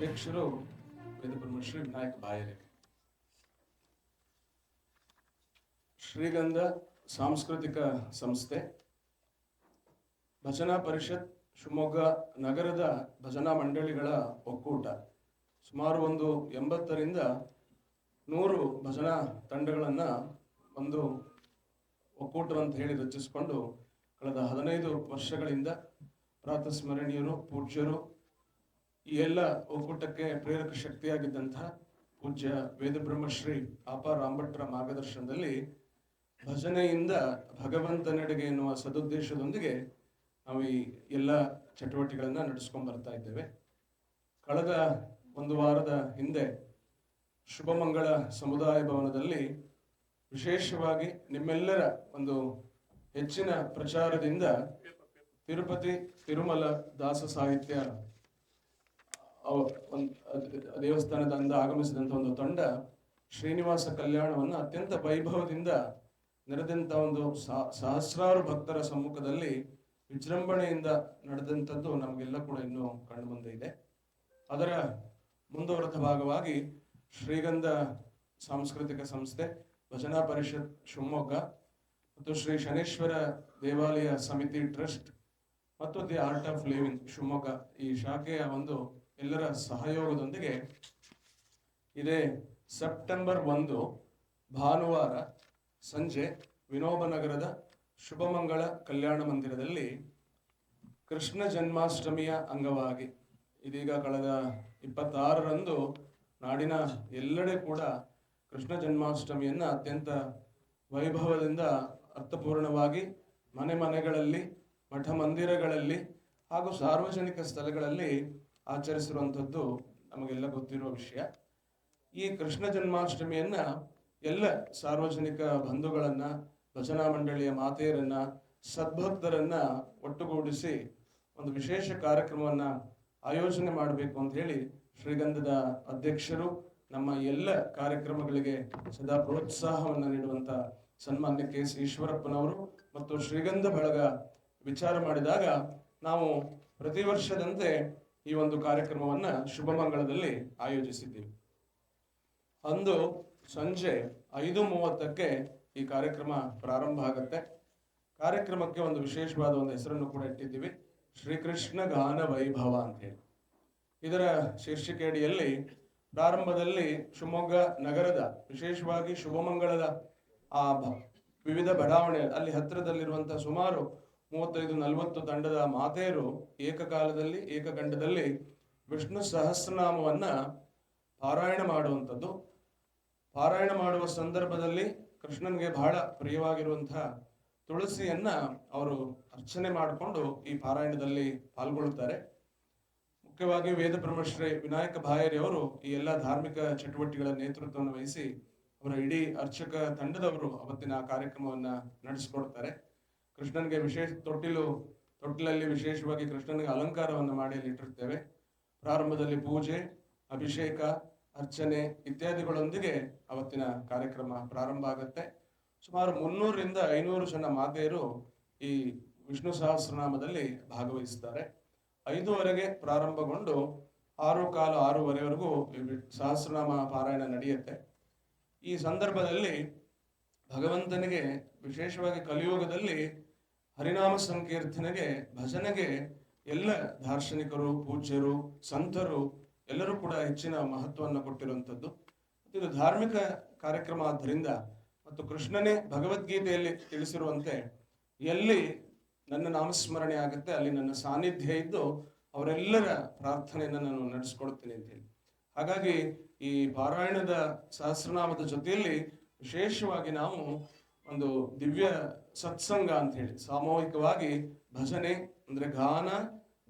ಅಧ್ಯಕ್ಷರು ವೇದಬ್ರಹ್ಮ ಶ್ರೀ ವಿನಾಯಕ ಬಾಯರೆ ಶ್ರೀಗಂಧ ಸಾಂಸ್ಕೃತಿಕ ಸಂಸ್ಥೆ, ಭಜನಾ ಪರಿಷತ್, ಶಿವಮೊಗ್ಗ ನಗರದ ಭಜನಾ ಮಂಡಳಿಗಳ ಒಕ್ಕೂಟ. ಸುಮಾರು ಒಂದು ಎಂಬತ್ತರಿಂದ ನೂರು ಭಜನಾ ತಂಡಗಳನ್ನು ಒಂದು ಒಕ್ಕೂಟ ಅಂತ ಹೇಳಿ ರಚಿಸಿಕೊಂಡು, ಕಳೆದ ಹದಿನೈದು ವರ್ಷಗಳಿಂದ ಪ್ರಾತಸ್ಮರಣೀಯರು ಪೂಜ್ಯರು ಈ ಎಲ್ಲ ಒಕ್ಕೂಟಕ್ಕೆ ಪ್ರೇರಕ ಶಕ್ತಿಯಾಗಿದ್ದಂತಹ ಪೂಜ್ಯ ವೇದಬ್ರಹ್ಮಶ್ರೀ ಆಪ ರಾಮಭಟ್ರ ಮಾರ್ಗದರ್ಶನದಲ್ಲಿ ಭಜನೆಯಿಂದ ಭಗವಂತನೆಡೆಗೆ ಎನ್ನುವ ಸದುದ್ದೇಶದೊಂದಿಗೆ ನಾವು ಈ ಎಲ್ಲ ಚಟುವಟಿಕೆಗಳನ್ನ ನಡೆಸ್ಕೊಂಡು ಬರ್ತಾ ಇದ್ದೇವೆ. ಕಳೆದ ಒಂದು ವಾರದ ಹಿಂದೆ ಶುಭಮಂಗಳ ಸಮುದಾಯ ಭವನದಲ್ಲಿ ವಿಶೇಷವಾಗಿ ನಿಮ್ಮೆಲ್ಲರ ಒಂದು ಹೆಚ್ಚಿನ ಪ್ರಚಾರದಿಂದ ತಿರುಪತಿ ತಿರುಮಲ ದಾಸ ಸಾಹಿತ್ಯ ಒಂದ್- ದೇವಸ್ಥಾನದಿಂದ ಆಗಮಿಸಿದಂಥ ಒಂದು ತಂಡ ಶ್ರೀನಿವಾಸ ಕಲ್ಯಾಣವನ್ನು ಅತ್ಯಂತ ವೈಭವದಿಂದ ನಡೆದಂಥ ಒಂದು ಸಹ- ಸಹಸ್ರಾರು ಭಕ್ತರ ಸಮ್ಮುಖದಲ್ಲಿ ವಿಜೃಂಭಣೆಯಿಂದ ನಡೆದಂಥದ್ದು ನಮಗೆಲ್ಲ ಕೂಡ ಇನ್ನೂ ಕಂಡು ಮುಂದೆ ಇದೆ. ಅದರ ಮುಂದುವರೆದ ಭಾಗವಾಗಿ ಶ್ರೀಗಂಧ ಸಾಂಸ್ಕೃತಿಕ ಸಂಸ್ಥೆ, ಭಜನಾ ಪರಿಷತ್, ಶಿವಮೊಗ್ಗ ಮತ್ತು ಶ್ರೀ ಶನೇಶ್ವರ ದೇವಾಲಯ ಸಮಿತಿ ಟ್ರಸ್ಟ್ ಮತ್ತು the art of living Shivamogga ಈ ಶಾಖೆಯ ಒಂದು ಎಲ್ಲರ ಸಹಯೋಗದೊಂದಿಗೆ ಇದೇ ಸೆಪ್ಟೆಂಬರ್ ಒಂದು, ಭಾನುವಾರ ಸಂಜೆ ವಿನೋಬನಗರದ ಶುಭಮಂಗಳ ಕಲ್ಯಾಣ ಮಂದಿರದಲ್ಲಿ ಕೃಷ್ಣ ಜನ್ಮಾಷ್ಟಮಿಯ ಅಂಗವಾಗಿ ಇದೀಗ ಕಳೆದ ಇಪ್ಪತ್ತಾರರಂದು ನಾಡಿನ ಎಲ್ಲೆಡೆ ಕೂಡ ಕೃಷ್ಣ ಜನ್ಮಾಷ್ಟಮಿಯನ್ನು ಅತ್ಯಂತ ವೈಭವದಿಂದ ಅರ್ಥಪೂರ್ಣವಾಗಿ ಮನೆ ಮನೆಗಳಲ್ಲಿ ಮಠ ಮಂದಿರಗಳಲ್ಲಿ ಹಾಗೂ ಸಾರ್ವಜನಿಕ ಸ್ಥಳಗಳಲ್ಲಿ ಆಚರಿಸಿರುವಂಥದ್ದು ನಮಗೆಲ್ಲ ಗೊತ್ತಿರುವ ವಿಷಯ. ಈ ಕೃಷ್ಣ ಜನ್ಮಾಷ್ಟಮಿಯನ್ನ ಎಲ್ಲ ಸಾರ್ವಜನಿಕ ಬಂಧುಗಳನ್ನ, ಭಜನಾ ಮಂಡಳಿಯ ಮಾತೆಯರನ್ನ, ಸದ್ಭಕ್ತರನ್ನ ಒಟ್ಟುಗೂಡಿಸಿ ಒಂದು ವಿಶೇಷ ಕಾರ್ಯಕ್ರಮವನ್ನ ಆಯೋಜನೆ ಮಾಡಬೇಕು ಅಂತ ಹೇಳಿ ಶ್ರೀಗಂಧದ ಅಧ್ಯಕ್ಷರು ನಮ್ಮ ಎಲ್ಲ ಕಾರ್ಯಕ್ರಮಗಳಿಗೆ ಸದಾ ಪ್ರೋತ್ಸಾಹವನ್ನ ನೀಡುವಂತ ಸನ್ಮಾನ್ಯ ಕೆ ಎಸ್ ಈಶ್ವರಪ್ಪನವರು ಮತ್ತು ಶ್ರೀಗಂಧ ಬಳಗ ವಿಚಾರ ಮಾಡಿದಾಗ ನಾವು ಪ್ರತಿ ವರ್ಷದಂತೆ ಈ ಒಂದು ಕಾರ್ಯಕ್ರಮವನ್ನ ಶುಭಮಂಗಳದಲ್ಲಿ ಆಯೋಜಿಸಿದ್ದೀವಿ. ಅಂದು ಸಂಜೆ ಐದು ಮೂವತ್ತಕ್ಕೆ ಈ ಕಾರ್ಯಕ್ರಮ ಪ್ರಾರಂಭ ಆಗುತ್ತೆ. ಕಾರ್ಯಕ್ರಮಕ್ಕೆ ಒಂದು ವಿಶೇಷವಾದ ಒಂದು ಹೆಸರನ್ನು ಕೂಡ ಇಟ್ಟಿದ್ದೀವಿ. ಶ್ರೀಕೃಷ್ಣ ಗಾನ ವೈಭವ ಅಂತ ಹೇಳಿ ಇದರ ಶೀರ್ಷಿಕೆ ಅಡಿಯಲ್ಲಿ ಪ್ರಾರಂಭದಲ್ಲಿ ಶಿವಮೊಗ್ಗ ನಗರದ, ವಿಶೇಷವಾಗಿ ಶುಭಮಂಗಳದ ಆ ವಿವಿಧ ಬಡಾವಣೆ ಅಲ್ಲಿ ಹತ್ತಿರದಲ್ಲಿರುವಂತಹ ಸುಮಾರು ಮೂವತ್ತೈದು ನಲವತ್ತು ತಂಡದ ಮಾತೆಯರು ಏಕಕಾಲದಲ್ಲಿ ಏಕಗಂಡದಲ್ಲಿ ವಿಷ್ಣು ಸಹಸ್ರನಾಮವನ್ನ ಪಾರಾಯಣ ಮಾಡುವಂಥದ್ದು. ಪಾರಾಯಣ ಮಾಡುವ ಸಂದರ್ಭದಲ್ಲಿ ಕೃಷ್ಣನಿಗೆ ಬಹಳ ಪ್ರಿಯವಾಗಿರುವಂತಹ ತುಳಸಿಯನ್ನ ಅವರು ಅರ್ಚನೆ ಮಾಡಿಕೊಂಡು ಈ ಪಾರಾಯಣದಲ್ಲಿ ಪಾಲ್ಗೊಳ್ಳುತ್ತಾರೆ. ಮುಖ್ಯವಾಗಿ ವೇದ ಬ್ರಹ್ಮಶ್ರೀ ವಿನಾಯಕ ಭಾಯರಿ ಅವರು ಈ ಎಲ್ಲ ಧಾರ್ಮಿಕ ಚಟುವಟಿಕೆಗಳ ನೇತೃತ್ವವನ್ನು ವಹಿಸಿ ಅವರ ಇಡೀ ಅರ್ಚಕ ತಂಡದವರು ಅವತ್ತಿನ ಆ ಕಾರ್ಯಕ್ರಮವನ್ನ ನಡೆಸಿಕೊಡ್ತಾರೆ. ಕೃಷ್ಣನ್ಗೆ ವಿಶೇಷ ತೊಟ್ಟಿಲು, ತೊಟ್ಟಿಲಲ್ಲಿ ವಿಶೇಷವಾಗಿ ಕೃಷ್ಣನಿಗೆ ಅಲಂಕಾರವನ್ನು ಮಾಡಿ ಇಟ್ಟಿರ್ತೇವೆ. ಪ್ರಾರಂಭದಲ್ಲಿ ಪೂಜೆ, ಅಭಿಷೇಕ, ಅರ್ಚನೆ ಇತ್ಯಾದಿಗಳೊಂದಿಗೆ ಅವತ್ತಿನ ಕಾರ್ಯಕ್ರಮ ಪ್ರಾರಂಭ ಆಗುತ್ತೆ. ಸುಮಾರು ಮುನ್ನೂರರಿಂದ ಐನೂರು ಜನ ಮಾತೆಯರು ಈ ವಿಷ್ಣು ಸಹಸ್ರನಾಮದಲ್ಲಿ ಭಾಗವಹಿಸ್ತಾರೆ. ಐದೂವರೆಗೆ ಪ್ರಾರಂಭಗೊಂಡು ಆರು ಕಾಲು ಆರೂವರೆವರೆಗೂ ಸಹಸ್ರನಾಮ ಪಾರಾಯಣ ನಡೆಯುತ್ತೆ. ಈ ಸಂದರ್ಭದಲ್ಲಿ ಭಗವಂತನಿಗೆ ವಿಶೇಷವಾಗಿ ಕಲಿಯುಗದಲ್ಲಿ ಹರಿನಾಮ ಸಂಕೀರ್ತನೆಗೆ ಭಜನೆಗೆ ಎಲ್ಲ ದಾರ್ಶನಿಕರು, ಪೂಜ್ಯರು, ಸಂತರು ಎಲ್ಲರೂ ಕೂಡ ಹೆಚ್ಚಿನ ಮಹತ್ವವನ್ನು ಕೊಟ್ಟಿರುವಂಥದ್ದು. ಇದು ಧಾರ್ಮಿಕ ಕಾರ್ಯಕ್ರಮ ಆದ್ದರಿಂದ ಮತ್ತು ಕೃಷ್ಣನೇ ಭಗವದ್ಗೀತೆಯಲ್ಲಿ ತಿಳಿಸಿರುವಂತೆ ಎಲ್ಲಿ ನನ್ನ ನಾಮಸ್ಮರಣೆ ಆಗುತ್ತೆ, ಅಲ್ಲಿ ನನ್ನ ಸಾನ್ನಿಧ್ಯ ಇದ್ದು ಅವರೆಲ್ಲರ ಪ್ರಾರ್ಥನೆಯನ್ನು ನಾನು ನಡೆಸ್ಕೊಡ್ತೀನಿ ಅಂತ ಹೇಳಿ. ಹಾಗಾಗಿ ಈ ಪಾರಾಯಣದ ಸಹಸ್ರನಾಮದ ಜೊತೆಯಲ್ಲಿ ವಿಶೇಷವಾಗಿ ನಾವು ಒಂದು ದಿವ್ಯ ಸತ್ಸಂಗ ಅಂತ ಹೇಳಿ, ಸಾಮೂಹಿಕವಾಗಿ ಭಜನೆ ಅಂದ್ರೆ ಗಾನ,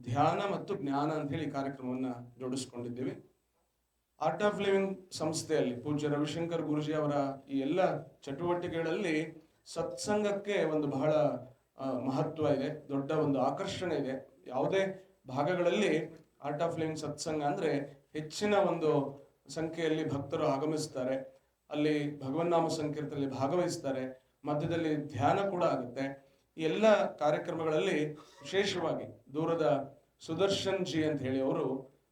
ಧ್ಯಾನ ಮತ್ತು ಜ್ಞಾನ ಅಂತ ಹೇಳಿ ಕಾರ್ಯಕ್ರಮವನ್ನ ಜೋಡಿಸ್ಕೊಂಡಿದ್ದೇವೆ. ಆರ್ಟ್ ಆಫ್ ಲಿವಿಂಗ್ ಸಂಸ್ಥೆಯಲ್ಲಿ ಪೂಜ್ಯ ರವಿಶಂಕರ್ ಗುರುಜಿ ಅವರ ಈ ಎಲ್ಲ ಚಟುವಟಿಕೆಗಳಲ್ಲಿ ಸತ್ಸಂಗಕ್ಕೆ ಒಂದು ಬಹಳ ಮಹತ್ವ ಇದೆ, ದೊಡ್ಡ ಒಂದು ಆಕರ್ಷಣೆ ಇದೆ. ಯಾವುದೇ ಭಾಗಗಳಲ್ಲಿ ಆರ್ಟ್ ಆಫ್ ಲಿವಿಂಗ್ ಸತ್ಸಂಗ ಅಂದ್ರೆ ಹೆಚ್ಚಿನ ಒಂದು ಸಂಖ್ಯೆಯಲ್ಲಿ ಭಕ್ತರು ಆಗಮಿಸ್ತಾರೆ. ಅಲ್ಲಿ ಭಗವನ್ನಾಮ ಸಂಕೀರ್ತನಲ್ಲಿ ಭಾಗವಹಿಸ್ತಾರೆ. ಮಧ್ಯದಲ್ಲಿ ಧ್ಯಾನ ಕೂಡ ಆಗುತ್ತೆ. ಎಲ್ಲ ಕಾರ್ಯಕ್ರಮಗಳಲ್ಲಿ ವಿಶೇಷವಾಗಿ ದೂರದ ಸುದರ್ಶನ್ ಜಿ ಅಂತ ಹೇಳಿ ಅವರು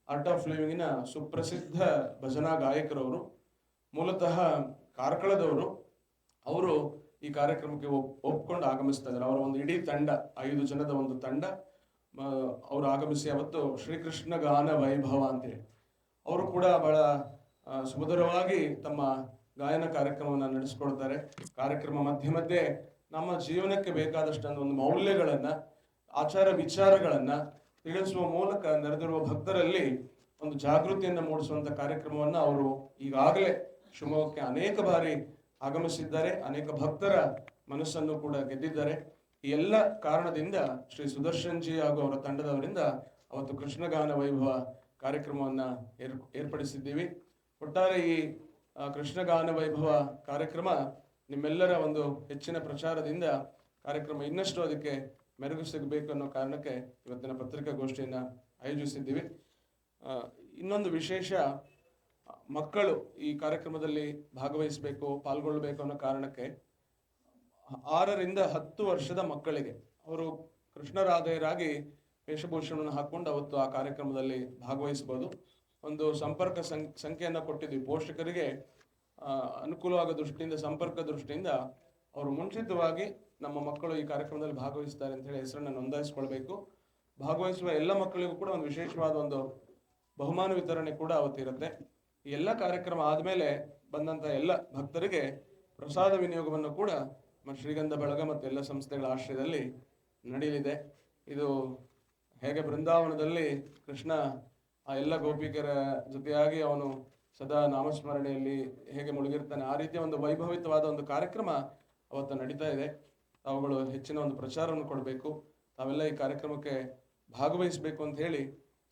ಆರ್ಟ್ ಆಫ್ ಲಿವಿಂಗಿನ ಸುಪ್ರಸಿದ್ಧ ಭಜನಾ ಗಾಯಕರವರು, ಮೂಲತಃ ಕಾರ್ಕಳದವರು, ಅವರು ಈ ಕಾರ್ಯಕ್ರಮಕ್ಕೆ ಒಪ್, ಒಪ್ಕೊಂಡು ಆಗಮಿಸ್ತಾ ಇದ್ದಾರೆ. ಅವರ ಒಂದು ಇಡೀ ತಂಡ, ಐದು ಜನದ ಒಂದು ತಂಡ ಅವರು ಆಗಮಿಸಿ ಅವತ್ತು ಶ್ರೀಕೃಷ್ಣ ಗಾನ ವೈಭವ ಅಂತೇಳಿ ಅವರು ಕೂಡ ಬಹಳ ಸುಮಧುರವಾಗಿ ತಮ್ಮ ಗಾಯನ ಕಾರ್ಯಕ್ರಮವನ್ನು ನಡೆಸ್ಕೊಳ್ತಾರೆ. ಕಾರ್ಯಕ್ರಮ ಮಧ್ಯೆ ಮಧ್ಯೆ ನಮ್ಮ ಜೀವನಕ್ಕೆ ಬೇಕಾದಷ್ಟೊಂದು ಒಂದು ಮೌಲ್ಯಗಳನ್ನು, ಆಚಾರ ವಿಚಾರಗಳನ್ನು ತಿಳಿಸುವ ಮೂಲಕ ನೆರೆದಿರುವ ಭಕ್ತರಲ್ಲಿ ಒಂದು ಜಾಗೃತಿಯನ್ನು ಮೂಡಿಸುವಂತ ಕಾರ್ಯಕ್ರಮವನ್ನು ಅವರು ಈಗಾಗಲೇ ಶಿವಮೊಗ್ಗಕ್ಕೆ ಅನೇಕ ಬಾರಿ ಆಗಮಿಸಿದ್ದಾರೆ. ಅನೇಕ ಭಕ್ತರ ಮನಸ್ಸನ್ನು ಕೂಡ ಗೆದ್ದಿದ್ದಾರೆ. ಈ ಎಲ್ಲ ಕಾರಣದಿಂದ ಶ್ರೀ ಸುದರ್ಶನ್ ಜಿ ಹಾಗೂ ಅವರ ತಂಡದವರಿಂದ ಅವತ್ತು ಕೃಷ್ಣಗಾನ ವೈಭವ ಕಾರ್ಯಕ್ರಮವನ್ನ ಏರ್ ಏರ್ಪಡಿಸಿದ್ದೀವಿ. ಒಟ್ಟಾರೆ ಈ ಕೃಷ್ಣಗಾನ ವೈಭವ ಕಾರ್ಯಕ್ರಮ ನಿಮ್ಮೆಲ್ಲರ ಒಂದು ಹೆಚ್ಚಿನ ಪ್ರಚಾರದಿಂದ ಕಾರ್ಯಕ್ರಮ ಇನ್ನಷ್ಟು ಅದಕ್ಕೆ ಮೆರುಗು ಸಿಗಬೇಕು ಅನ್ನೋ ಕಾರಣಕ್ಕೆ ಇವತ್ತಿನ ಪತ್ರಿಕಾಗೋಷ್ಠಿಯನ್ನು ಆಯೋಜಿಸಿದ್ದೀವಿ. ಇನ್ನೊಂದು ವಿಶೇಷ, ಮಕ್ಕಳು ಈ ಕಾರ್ಯಕ್ರಮದಲ್ಲಿ ಭಾಗವಹಿಸಬೇಕು ಪಾಲ್ಗೊಳ್ಳಬೇಕು ಅನ್ನೋ ಕಾರಣಕ್ಕೆ ಆರರಿಂದ ಹತ್ತು ವರ್ಷದ ಮಕ್ಕಳಿಗೆ ಅವರು ಕೃಷ್ಣರಾಧೆಯರಾಗಿ ವೇಷಭೂಷಣವನ್ನು ಹಾಕ್ಕೊಂಡು ಅವತ್ತು ಆ ಕಾರ್ಯಕ್ರಮದಲ್ಲಿ ಭಾಗವಹಿಸಬಹುದು ಒಂದು ಸಂಪರ್ಕ ಸಂಖ್ಯೆಯನ್ನು ಕೊಟ್ಟಿದ್ವಿ. ಪೋಷಕರಿಗೆ ಅನುಕೂಲವಾಗೋ ದೃಷ್ಟಿಯಿಂದ, ಸಂಪರ್ಕ ದೃಷ್ಟಿಯಿಂದ ಅವರು ಮುಂಚಿತವಾಗಿ ನಮ್ಮ ಮಕ್ಕಳು ಈ ಕಾರ್ಯಕ್ರಮದಲ್ಲಿ ಭಾಗವಹಿಸ್ತಾರೆ ಅಂತ ಹೇಳಿ ಹೆಸರನ್ನು ನೋಂದಾಯಿಸ್ಕೊಳ್ಬೇಕು. ಭಾಗವಹಿಸುವ ಎಲ್ಲ ಮಕ್ಕಳಿಗೂ ಕೂಡ ಒಂದು ವಿಶೇಷವಾದ ಒಂದು ಬಹುಮಾನ ವಿತರಣೆ ಕೂಡ ಅವತ್ತಿರುತ್ತೆ. ಈ ಎಲ್ಲ ಕಾರ್ಯಕ್ರಮ ಆದಮೇಲೆ ಬಂದಂಥ ಎಲ್ಲ ಭಕ್ತರಿಗೆ ಪ್ರಸಾದ ವಿನಿಯೋಗವನ್ನು ಕೂಡ ಶ್ರೀಗಂಧ ಬಳಗ ಮತ್ತು ಎಲ್ಲ ಸಂಸ್ಥೆಗಳ ಆಶ್ರಯದಲ್ಲಿ ನಡೆಯಲಿದೆ. ಇದು ಹೇಗೆ ಬೃಂದಾವನದಲ್ಲಿ ಕೃಷ್ಣ ಆ ಎಲ್ಲ ಗೋಪಿಕರ ಜೊತೆಯಾಗಿ ಅವನು ಸದಾ ನಾಮಸ್ಮರಣೆಯಲ್ಲಿ ಹೇಗೆ ಮುಳುಗಿರ್ತಾನೆ, ಆ ರೀತಿಯ ಒಂದು ವೈಭವಿತವಾದ ಒಂದು ಕಾರ್ಯಕ್ರಮ ಅವತ್ತು ನಡೀತಾ ಇದೆ. ತಾವುಗಳು ಹೆಚ್ಚಿನ ಒಂದು ಪ್ರಚಾರವನ್ನು ಕೊಡಬೇಕು. ತಾವೆಲ್ಲ ಈ ಕಾರ್ಯಕ್ರಮಕ್ಕೆ ಭಾಗವಹಿಸಬೇಕು ಅಂತ ಹೇಳಿ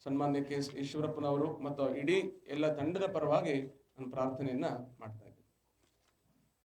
ಸನ್ಮಾನ್ಯ ಕೆ ಎಸ್ ಈಶ್ವರಪ್ಪನವರು ಮತ್ತು ಇಡೀ ಎಲ್ಲ ತಂಡದ ಪರವಾಗಿ ನಾನು ಪ್ರಾರ್ಥನೆಯನ್ನ ಮಾಡ್ತೇನೆ.